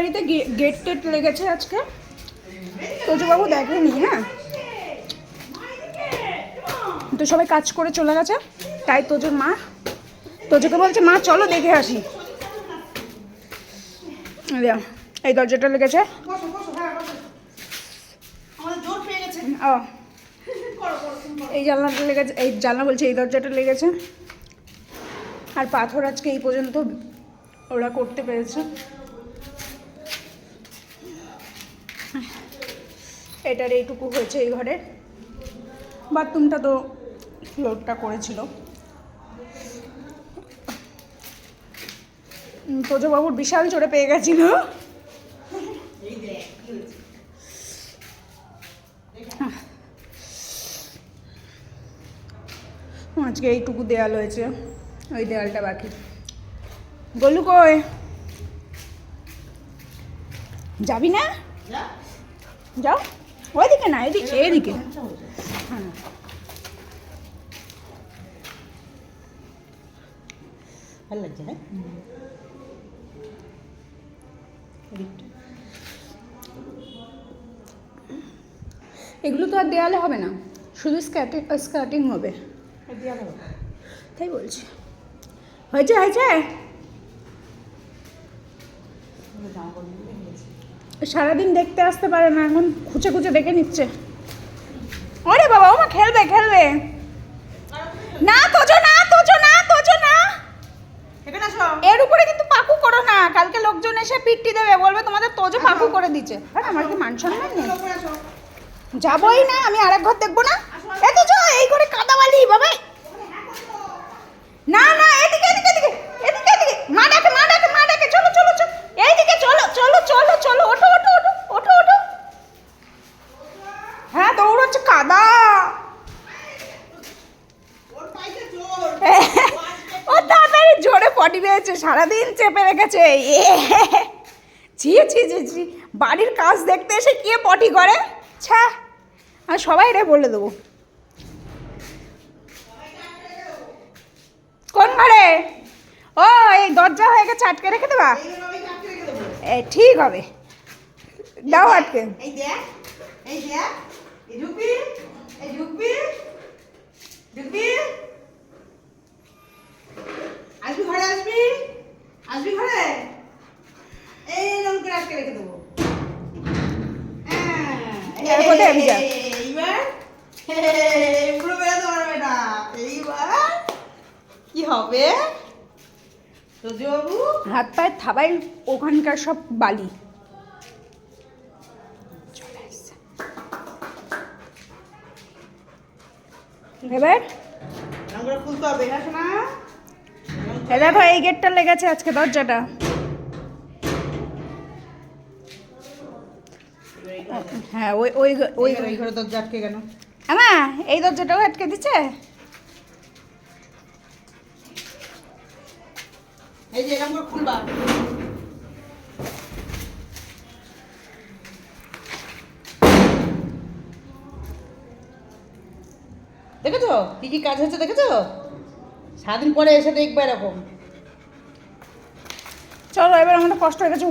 বাড়িতে gate TET লেগেছে আজকে। তোজবাবু দেখেনি হ্যাঁ? তো সবাই কাজ করে চলে গেছে, তাই তোজোর মা, তোজোকে বলছে, মা, চলো দেখে আসি। এই দরজাটা লেগেছে। ও। এই জানলাটা লেগেছে, এই জানলা বলছে, এই দরজাটা লেগেছে। আর পাথর আজকে এই পর্যন্ত ওরা করতে পেরেছে। এটার এইটুকু হয়েছে এই ঘরের বাথরুমটা তো ফ্লোরটা করেছিল। তোজবাবুর বিশাল চড়ে পেয়ে গেছিল। আজকে এইটুকু দেয়াল হয়েছে ওই দেয়ালটা বাকি। গলু কই? যাবি না? যাও। ওইদিকে না এদিকে এদিকে। হ্যাঁ ভালো লাগছে হ্যাঁ? এগুলো তো আর দেয়ালে হবে না শুধু স্ক্যাটিং স্কার্টিং হবে। এই দেওয়া হলো। তাই বলছি। হয়েছে হয়েছে এগুলো জামা কাপড়গুলো হয়ে গেছে। সারাদিন দেখতে আসতে পারে না এখন খুঁচে খুঁচে দেখে নিচ্ছে। ওরে বাবা ওমা খেলবে খেলবে। না তোজো না তোজো না তোজো না। এর উপরে কিন্তু পাকু করো না কালকে লোকজন এসে পিটটি দেবে বলবে তোমাদের তোজো পাকু করে দিচ্ছে। হ্যাঁ আমার কি মান সম্মান নেই? যাবই না আমি আরেক ঘর দেখব না এ তো চো এই ঘরে কাদাবালি বাবা না না এদিকে এদিকে এদিকে এদিকে এদিকে মা ডাকে মা ডাকে মা ডাকে চলো চলো চলো এইদিকে চলো চলো চলো চলো ওঠো ওঠো ওঠো ওঠো ওঠো হ্যাঁ দৌড়চ্ছে কাদা ওর পাইছে জোর ও তাড়াতাড়ি জোরে পটি পেয়েছে সারাদিন চেপে রেখেছে। এ, ছি ছি ছি ছি, বাড়ির কাজ দেখতে এসে কে পটি করে? ছ্যা আর সবাই রে বলে দেবো। কোন ঘরে? ও, এই দরজা হয়ে গেছে, আটকে রেখে দেবা? ঠিক হবে। দাও আটকে। এই দেখ এই দেখ এই ঢুকবি এই ঢুকবি ঢুকবি আসবি ঘরে আসবি আসবি ঘরে? এই করে আটকে রেখে দেবো। হ্যাঁ, কি হবে? হাত পায়ের থাবাই ওখানকার সব বালি। এবার? খুলতে হবে না শোনা দেখো এই গেটটা লেগেছে আজকে দরজাটা। হ্যাঁ ওই ওই ওই ওই ঘরে দরজা আটকে কেন আমা এই দরজাটাও আটকে দিচ্ছে এই যে এরকম করে খুলবা। দেখেছ? কি কি কাজ হচ্ছে দেখেছ? সারাদিন পরে এসে দেখবে এরকম। চলো এবার আমাদের কষ্ট হয়ে গেছে